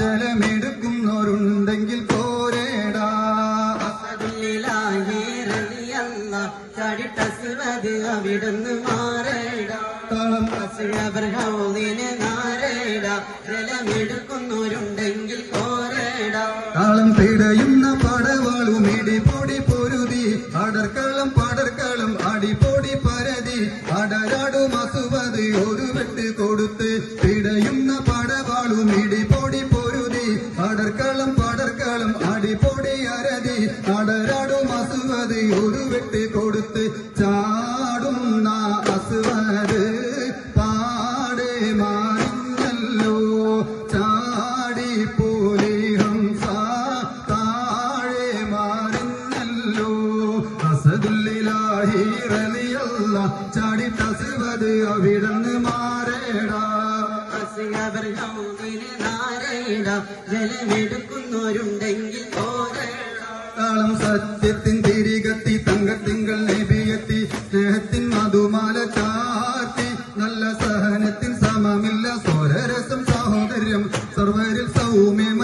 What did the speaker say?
ജലമെടുക്കുന്നവരുണ്ടെങ്കിൽ പോരേടാ. അവിടുന്ന് മാറേടാ. തളം അസുഖ ഇടിപൊടി പൊരുതി അടർക്കളം പടർക്കളം അടിപൊടി പരതി അടരാടും അസുപതി ഒരു വെട്ട് കൊടുത്ത് തിടയുന്ന പടവാളും ഇടിപൊടി പൊരുതി. അടർക്കളം പടർക്കളം അടിപൊടി അരതി. അടരാടും അസുവത് ഒരു വെട്ട് കൊടുത്ത് ചാടുന്ന അസുവത്. പാടെ മാറിഞ്ഞല്ലോ ചാടി പോലി ഹംസ. താഴെ മാറിഞ്ഞല്ലോ അസദുല്ലിലാഹി റലിയല്ല ചാടി തസുവത് അവിടന്ന് അസിയവർ ഹൗദിന് നാരേട ജലമെടുക്കുന്നവരുണ്ടെങ്കിൽ കോരേട താളം സത്യത്തിൻ തിരികത്തി തങ്കത്തിങ്കൾ നബിയെത്തി സ്നേഹത്തിൻ മധുമാല ചാർത്തി നല്ല സഹനത്തിൻ സമമില്ല സ്വരരസം സാഹോദര്യം സർവരിൽ സൗമ്യം